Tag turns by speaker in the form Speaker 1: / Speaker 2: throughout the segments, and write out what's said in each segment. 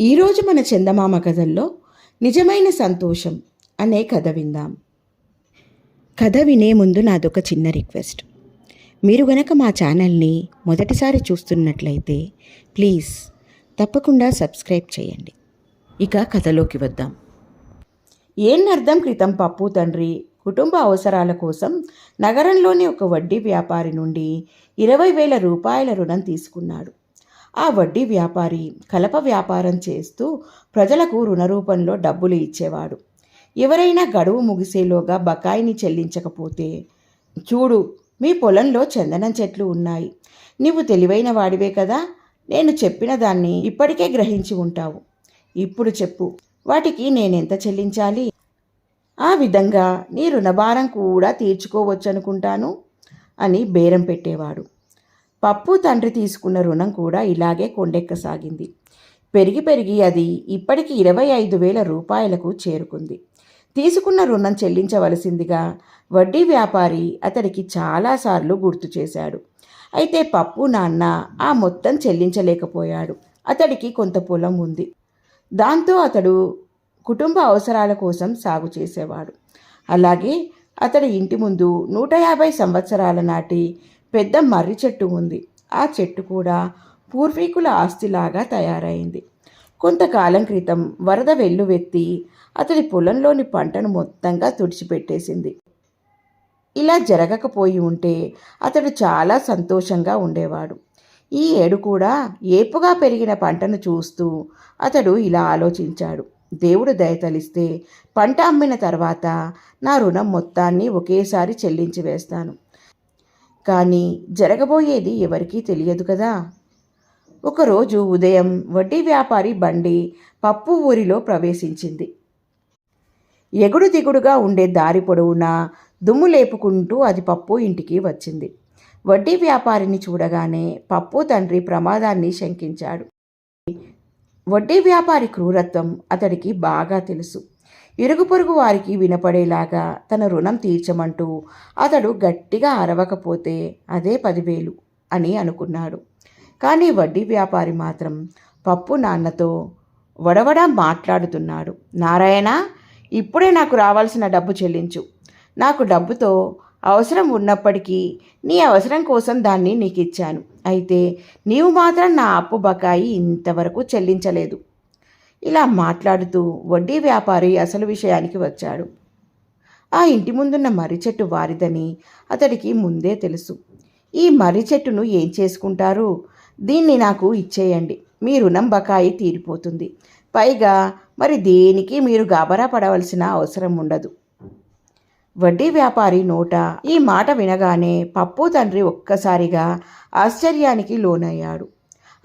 Speaker 1: ఈరోజు మన చందమామ కథల్లో నిజమైన సంతోషం అనే కథ విందాం. కథ వినే ముందు నాదొక చిన్న రిక్వెస్ట్. మీరు గనక మా ఛానల్ని మొదటిసారి చూస్తున్నట్లయితే ప్లీజ్ తప్పకుండా సబ్స్క్రైబ్ చేయండి. ఇక కథలోకి వద్దాం. ఏన్నర్థం క్రితం పప్పు తండ్రి కుటుంబ అవసరాల కోసం నగరంలోని ఒక వడ్డీ వ్యాపారి నుండి ఇరవై వేల రూపాయల రుణం తీసుకున్నాడు. ఆ వడ్డీ వ్యాపారి కలప వ్యాపారం చేస్తూ ప్రజలకు రుణ రూపంలో డబ్బులు ఇచ్చేవాడు. ఎవరైనా గడువు ముగిసేలోగా బకాయిని చెల్లించకపోతే చూడు మీ పొలంలో చందనం చెట్లు ఉన్నాయి. నీవు తెలివైన వాడివే కదా నేను చెప్పిన దాన్ని ఇప్పటికే గ్రహించి ఉంటావు. ఇప్పుడు చెప్పు వాటికి నేనెంత చెల్లించాలి? ఆ విధంగా నీ రుణభారం కూడా తీర్చుకోవచ్చనుకుంటాను అని బేరం పెట్టేవాడు. పప్పు తండ్రి తీసుకున్న రుణం కూడా ఇలాగే కొండెక్కసాగింది. పెరిగి పెరిగి అది ఇప్పటికి ఇరవై ఐదు వేల రూపాయలకు చేరుకుంది. తీసుకున్న రుణం చెల్లించవలసిందిగా వడ్డీ వ్యాపారి అతడికి చాలాసార్లు గుర్తు చేశాడు. అయితే పప్పు నాన్న ఆ మొత్తం చెల్లించలేకపోయాడు. అతడికి కొంత పొలం ఉంది. దాంతో అతడు కుటుంబ అవసరాల కోసం సాగు చేసేవాడు. అలాగే అతడి ఇంటి ముందు నూట యాభై సంవత్సరాల నాటి పెద్ద మర్రి చెట్టు ఉంది. ఆ చెట్టు కూడా పూర్వీకుల ఆస్తిలాగా తయారైంది. కొంతకాలం క్రితం వరద వెల్లువెత్తి అతడి పొలంలోని పంటను మొత్తంగా తుడిచిపెట్టేసింది. ఇలా జరగకపోయి ఉంటే అతడు చాలా సంతోషంగా ఉండేవాడు. ఈ ఏడు కూడా ఏపుగా పెరిగిన పంటను చూస్తూ అతడు ఇలా ఆలోచించాడు. దేవుడు దయతలిస్తే పంట అమ్మిన తర్వాత నా రుణం మొత్తాన్ని ఒకేసారి చెల్లించి వేస్తాను. కానీ జరగబోయేది ఎవరికీ తెలియదు కదా. ఒకరోజు ఉదయం వడ్డీ వ్యాపారి బండి పప్పు ఊరిలో ప్రవేశించింది. ఎగుడు దిగుడుగా ఉండే దారి పొడవునా దుమ్ము లేపుకుంటూ అది పప్పు ఇంటికి వచ్చింది. వడ్డీ వ్యాపారిని చూడగానే పప్పు తండ్రి ప్రమాదాన్ని శంకించాడు. వడ్డీ వ్యాపారి క్రూరత్వం అతడికి బాగా తెలుసు. ఇరుగు పొరుగు వారికి వినపడేలాగా తన రుణం తీర్చమంటూ అతడు గట్టిగా అరవకపోతే అదే పదివేలు అని అనుకున్నాడు. కానీ వడ్డీ వ్యాపారి మాత్రం పప్పు నాన్నతో వడవడా మాట్లాడుతున్నాడు. నారాయణ ఇప్పుడే నాకు రావాల్సిన డబ్బు చెల్లించు. నాకు డబ్బుతో అవసరం ఉన్నప్పటికీ నీ అవసరం కోసం దాన్ని నీకు ఇచ్చాను అయితే నీవు మాత్రం నా అప్పు బకాయి ఇంతవరకు చెల్లించలేదు. ఇలా మాట్లాడుతూ వడ్డీ వ్యాపారి అసలు విషయానికి వచ్చాడు. ఆ ఇంటి ముందున్న మర్రి చెట్టు వారిదని అతడికి ముందే తెలుసు. ఈ మర్రి చెట్టును ఏం చేసుకుంటారు? దీన్ని నాకు ఇచ్చేయండి. మీ రుణం బకాయి తీరిపోతుంది. పైగా మరి దేనికి మీరు గాబరా పడవలసిన అవసరం ఉండదు. వడ్డీ వ్యాపారి నోట ఈ మాట వినగానే పప్పు తండ్రి ఒక్కసారిగా ఆశ్చర్యానికి లోనయ్యాడు.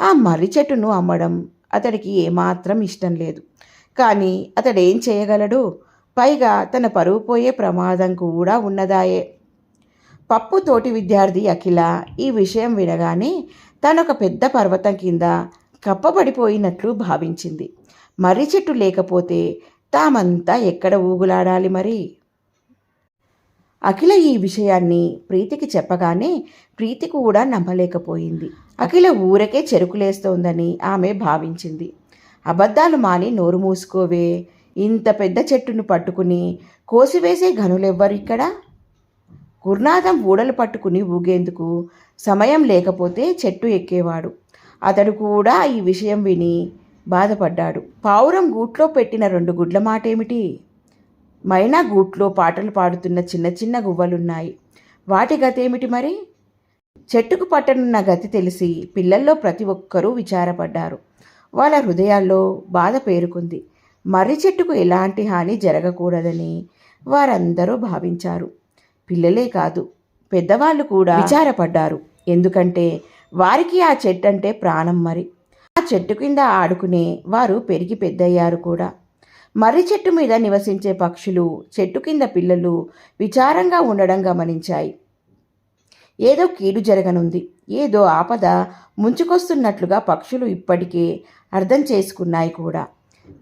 Speaker 1: ఆ మర్రి చెట్టును అమ్మడం అతడికి ఏమాత్రం ఇష్టం లేదు. కానీ అతడేం చేయగలడు? పైగా తన పరువు పోయే ప్రమాదం కూడా ఉన్నదాయే. పప్పు తోటి విద్యార్థి అఖిల ఈ విషయం వినగానే తనొక పెద్ద పర్వతం కింద కప్పబడిపోయినట్లు భావించింది. మర్రి చెట్టు లేకపోతే తామంతా ఎక్కడ ఊగులాడాలి మరి? అఖిల ఈ విషయాన్ని ప్రీతికి చెప్పగానే ప్రీతి కూడా నమ్మలేకపోయింది. అఖిల ఊరకే చెరుకులేస్తోందని ఆమె భావించింది. అబద్ధాలు మాని నోరు మూసుకోవే ఇంత పెద్ద చెట్టును పట్టుకుని కోసివేసే గనులెవ్వరు ఇక్కడ? గురునాథం ఊడలు పట్టుకుని ఊగేందుకు సమయం లేకపోతే చెట్టు ఎక్కేవాడు. అతడు కూడా ఈ విషయం విని బాధపడ్డాడు. పావురం గూట్లో పెట్టిన రెండు గుడ్ల మాటేమిటి? మైనా గూట్లో పాటలు పాడుతున్న చిన్న చిన్న గువ్వలున్నాయి. వాటి గతేమిటి మరి? చెట్టుకు పట్టనున్న గతి తెలిసి పిల్లల్లో ప్రతి ఒక్కరూ విచారపడ్డారు. వాళ్ళ హృదయాల్లో బాధ పేరుకుంది. మర్రి చెట్టుకు ఎలాంటి హాని జరగకూడదని వారందరూ భావించారు. పిల్లలే కాదు పెద్దవాళ్ళు కూడా విచారపడ్డారు. ఎందుకంటే వారికి ఆ చెట్టు అంటే ప్రాణం మరి. ఆ చెట్టు కింద ఆడుకునే వారు పెరిగి పెద్దయ్యారు కూడా. మర్రి చెట్టు మీద నివసించే పక్షులు చెట్టు కింద పిల్లలు విచారంగా ఉండడం గమనించాయి. ఏదో కీడు జరగనుంది. ఏదో ఆపద ముంచుకొస్తున్నట్లుగా పక్షులు ఇప్పటికే అర్థం చేసుకున్నాయి కూడా.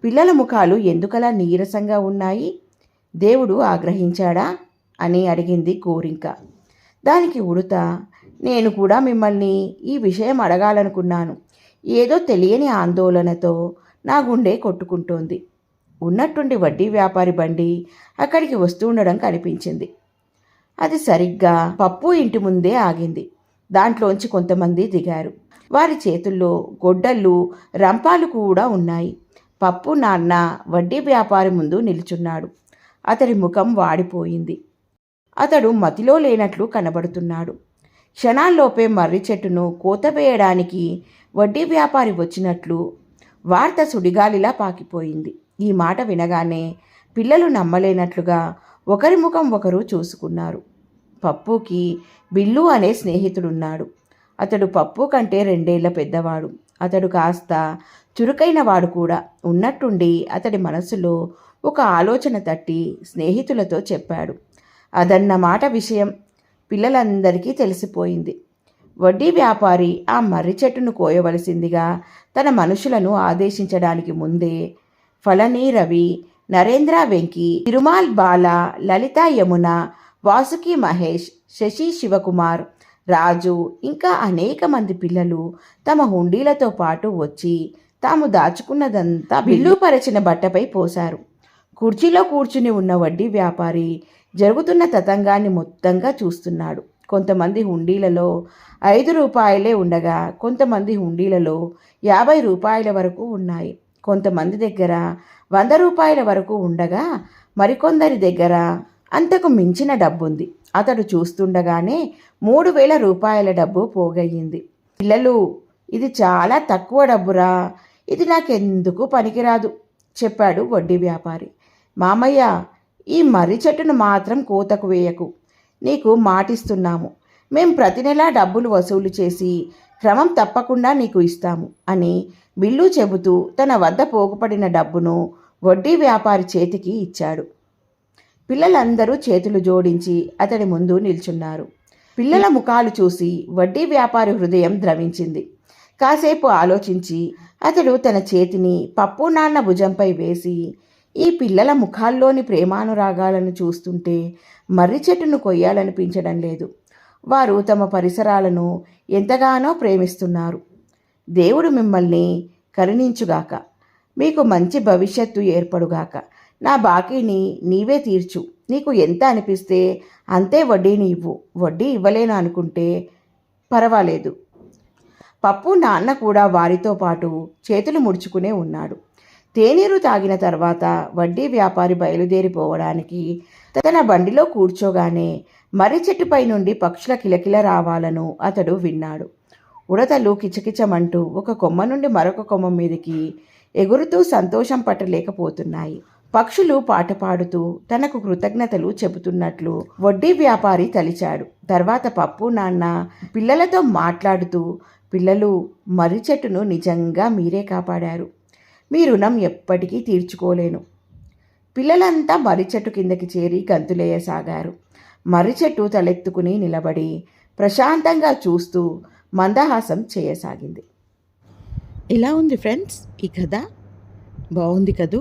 Speaker 1: పిల్లల ముఖాలు ఎందుకలా నీరసంగా ఉన్నాయి? దేవుడు ఆగ్రహించాడా? అని అడిగింది కోరింక. దానికి ఉడుత నేను కూడా మిమ్మల్ని ఈ విషయం అడగాలనుకున్నాను. ఏదో తెలియని ఆందోళనతో నా గుండె కొట్టుకుంటోంది. ఉన్నట్టుండి వడ్డీ వ్యాపారి బండి అక్కడికి వస్తుండడం కనిపించింది. అది సరిగ్గా పప్పు ఇంటి ముందే ఆగింది. దాంట్లోంచి కొంతమంది దిగారు. వారి చేతుల్లో గొడ్డళ్ళు రంపాలు కూడా ఉన్నాయి. పప్పు నాన్న వడ్డీ వ్యాపారి ముందు నిలుచున్నాడు. అతడి ముఖం వాడిపోయింది. అతడు మతిలో లేనట్లు కనబడుతున్నాడు. క్షణాల్లోపే మర్రి చెట్టును కోత వేయడానికి వడ్డీ వ్యాపారి వచ్చినట్లు వార్త సుడిగాలిలా పాకిపోయింది. ఈ మాట వినగానే పిల్లలు నమ్మలేనట్లుగా ఒకరి ముఖం ఒకరు చూసుకున్నారు. పప్పుకి బిల్లు అనే స్నేహితుడున్నాడు. అతడు పప్పు కంటే రెండేళ్ళ పెద్దవాడు. అతడు కాస్త చురుకైన వాడు కూడా. ఉన్నట్టుండి అతడి మనసులో ఒక ఆలోచన తట్టి స్నేహితులతో చెప్పాడు. అదన్న మాట విషయం పిల్లలందరికీ తెలిసిపోయింది. వడ్డీ వ్యాపారి ఆ మర్రి చెట్టును కోయవలసిందిగా తన మనుషులను ఆదేశించడానికి ముందే ఫలని రవి నరేంద్ర వెంకి తిరుమాల్ బాల లలిత యమున వాసుకి మహేష్ శశి శివకుమార్ రాజు ఇంకా అనేక మంది పిల్లలు తమ హుండీలతో పాటు వచ్చి తాము దాచుకున్నదంతా బిల్లుపరచిన బట్టపై పోశారు. కుర్చీలో కూర్చుని ఉన్న వడ్డీ వ్యాపారి జరుగుతున్న తతంగాన్ని మొత్తంగా చూస్తున్నాడు. కొంతమంది హుండీలలో ఐదు రూపాయలే ఉండగా కొంతమంది హుండీలలో యాభై రూపాయల వరకు ఉన్నాయి. కొంతమంది దగ్గర వంద రూపాయల వరకు ఉండగా మరికొందరి దగ్గర అంతకు మించిన డబ్బుంది. అతడు చూస్తుండగానే మూడు వేల రూపాయల డబ్బు పోగయ్యింది. పిల్లలు ఇది చాలా తక్కువ డబ్బురా ఇది నాకెందుకు పనికిరాదు చెప్పాడు వడ్డీ వ్యాపారి. మామయ్య ఈ మర్రి చెట్టును మాత్రం కోతకు వేయకు నీకు మాటిస్తున్నాము. మేం ప్రతి నెలా డబ్బులు వసూలు చేసి క్రమం తప్పకుండా నీకు ఇస్తాము అని బిల్లు చెబుతూ తన వద్ద పోగుపడిన డబ్బును వడ్డీ వ్యాపారి చేతికి ఇచ్చాడు. పిల్లలందరూ చేతులు జోడించి అతడి ముందు నిల్చున్నారు. పిల్లల ముఖాలు చూసి వడ్డీ వ్యాపారి హృదయం ద్రవించింది. కాసేపు ఆలోచించి అతడు తన చేతిని పప్పు నాన్న భుజంపై వేసి ఈ పిల్లల ముఖాల్లోని ప్రేమానురాగాలను చూస్తుంటే మర్రి చెట్టును కొయ్యాలనిపించడం లేదు. వారు తమ పరిసరాలను ఎంతగానో ప్రేమిస్తున్నారు. దేవుడు మిమ్మల్ని కరుణించుగాక మీకు మంచి భవిష్యత్తు ఏర్పడుగాక నా బాకీని నీవే తీర్చు. నీకు ఎంత అనిపిస్తే అంతే వడ్డీని ఇవ్వు వడ్డీ ఇవ్వలేను అనుకుంటే పర్వాలేదు. పప్పు నాన్న కూడా వారితో పాటు చేతులు ముడుచుకునే ఉన్నాడు. తేనీరు తాగిన తర్వాత వడ్డీ వ్యాపారి బయలుదేరిపోవడానికి తన బండిలో కూర్చోగానే మర్రి చెట్టుపై నుండి పక్షుల కిలకిల రావాలను అతడు విన్నాడు. ఉడతలు కిచకిచమంటూ ఒక కొమ్మ నుండి మరొక కొమ్మ మీదకి ఎగురుతూ సంతోషం పట్టలేకపోతున్నాయి. పక్షులు పాట పాడుతూ తనకు కృతజ్ఞతలు చెబుతున్నట్లు వడ్డీ వ్యాపారి తలిచాడు. తర్వాత పప్పు నాన్న పిల్లలతో మాట్లాడుతూ పిల్లలు మర్రి చెట్టును నిజంగా మీరే కాపాడారు. మీ రుణం ఎప్పటికీ తీర్చుకోలేను. పిల్లలంతా మర్రి చెట్టు కిందకి చేరి గంతులేయసాగారు. మర్రి చెట్టు తలెత్తుకుని నిలబడి ప్రశాంతంగా చూస్తూ మందహాసం చేయసాగింది. ఇలా ఉంది ఫ్రెండ్స్? ఈ కథ బాగుంది కదూ?